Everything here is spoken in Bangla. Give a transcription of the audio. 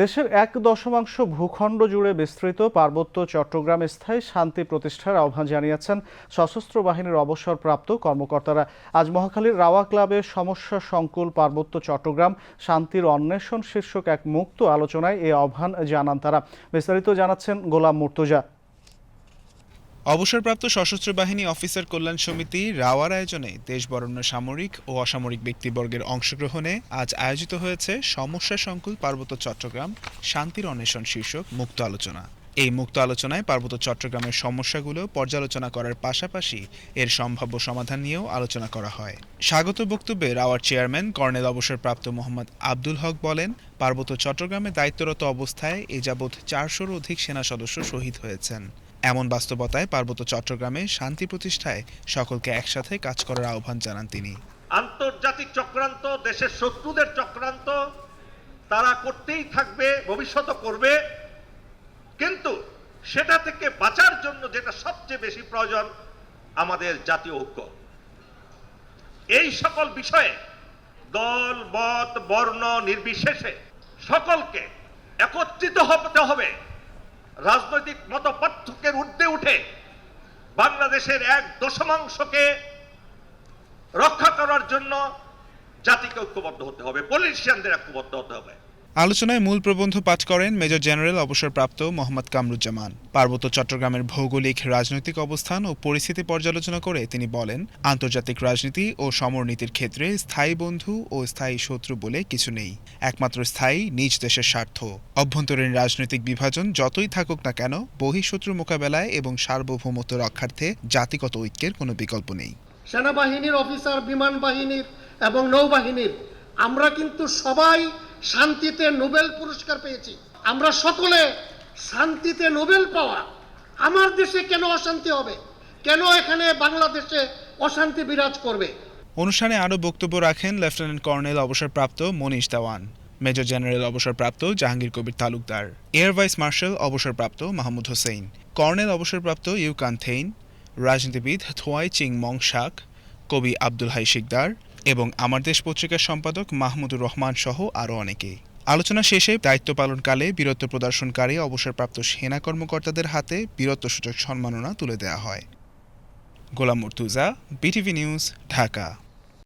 দেশের এক দশমাংশ ভূখণ্ড জুড়ে বিস্তৃত পার্বত্য চট্টগ্রামে স্থায়ী শান্তি প্রতিষ্ঠার আহ্বান জানিয়েছেন সশস্ত্র বাহিনীর অবসরপ্রাপ্ত কর্মকর্তারা। আজ মহাখালীর রাওয়া ক্লাবে সমস্যা সংকুল পার্বত্য চট্টগ্রাম শান্তির অন্বেষণ শীর্ষক এক মুক্ত আলোচনায় এ আহ্বান জানান তারা। বিস্তারিত জানাচ্ছেন গোলাম মুর্তুজা। অবসরপ্রাপ্ত সশস্ত্র বাহিনী অফিসার কল্যাণ সমিতি রাওয়ার আয়োজনে দেশবরণ্য সামরিক ও অসামরিক ব্যক্তিবর্গের অংশগ্রহণে আজ আয়োজিত হয়েছে সমস্যা সংকুল পার্বত্য চট্টগ্রাম শান্তির অন্বেষণ শীর্ষক মুক্ত আলোচনা। এই মুক্ত আলোচনায় পার্বত্য চট্টগ্রামের সমস্যাগুলো পর্যালোচনা করার পাশাপাশি এর সম্ভাব্য সমাধান নিয়েও আলোচনা করা হয়। স্বাগত বক্তব্যে রাওয়ার চেয়ারম্যান কর্নেল অবসরপ্রাপ্ত মোহাম্মদ আব্দুল হক বলেন, পার্বত্য চট্টগ্রামে দায়িত্বরত অবস্থায় এ যাবৎ চারশোর অধিক সেনা সদস্য শহীদ হয়েছেন। এমন বাস্তবতায় পার্বত্য চট্টগ্রামে শান্তি প্রতিষ্ঠায় সকলকে একসাথে কাজ করার আহ্বান জানান তিনি। আন্তর্জাতিক চক্রান্ত, দেশের শত্রুদের চক্রান্ত, তারা করতেই থাকবে ভবিষ্যৎ করবে। কিন্তু সেটা থেকে বাঁচার জন্য যেটা সবচেয়ে বেশি প্রয়োজন, আমাদের জাতীয় ঐক্য। এই সকল বিষয়ে দল, মত, বর্ণ, নির্বিশেষে সকলকে একত্রিত হতে হবে। রাজনৈতিক মত পার্থক্যের ঊর্ধ্বে উঠে বাংলাদেশের এক দশমাংশকে রক্ষা করার জন্য জাতিকে ঐক্যবদ্ধ হতে হবে পলিটিশিয়ানদের ঐক্যবদ্ধ হতে হবে। আলোচনায় মূল প্রবন্ধ পাঠ করেন মেজর জেনারেল অবসরপ্রাপ্ত মোহাম্মদ কামরুজ্জামান। পার্বত্য চট্টগ্রামের ভৌগোলিক, রাজনৈতিক অবস্থান ও পরিস্থিতি পর্যালোচনা করে তিনি বলেন, আন্তর্জাতিক রাজনীতি ও সমরনীতির ক্ষেত্রে স্থায়ী বন্ধু ও স্থায়ী শত্রু বলে কিছু নেই। একমাত্র স্থায়ী, নিজ দেশের স্বার্থ। অভ্যন্তরীণ রাজনৈতিক বিভাজন যতই থাকুক না কেন, বহিঃশত্রু মোকাবেলায় এবং সার্বভৌমত্ব রক্ষার্থে জাতিগত ঐক্যের কোনো বিকল্প নেই। সেনাবাহিনীর অফিসার, বিমান বাহিনীর এবং নৌবাহিনীর, আমরা কিন্তু সবাই শান্তিতে নোবেল পুরস্কার পেয়েছি। আমরা সকলে শান্তিতে নোবেল পাওয়া। আমার দেশে কেন অশান্তি হবে? কেন এখানে বাংলাদেশে অশান্তি বিরাজ করবে? অনুষ্ঠানে আরও বক্তব্য রাখেন লেফটেন্যান্ট কর্নেল অবসরপ্রাপ্ত মনীষ দেওয়ান, মেজর জেনারেল অবসরপ্রাপ্ত Jahangir Kabir Talukdar, air vice marshal অবসরপ্রাপ্ত মাহমুদ হোসেন, কর্নেল অবসরপ্রাপ্ত ইউকান থেইন, রাজনীতিবিদ থোয়াই চিং মং শাক, কবি আব্দুল হাই শিকদার এবং আমার দেশ পত্রিকার সম্পাদক মাহমুদুর রহমান সহ আরও অনেকেই। আলোচনা শেষে দায়িত্ব পালনকালে বীরত্ব প্রদর্শনকারী অবসরপ্রাপ্ত সেনা কর্মকর্তাদের হাতে বীরত্বসূচক সম্মাননা তুলে দেওয়া হয়। Golam Murtuza, BTV news, Dhaka.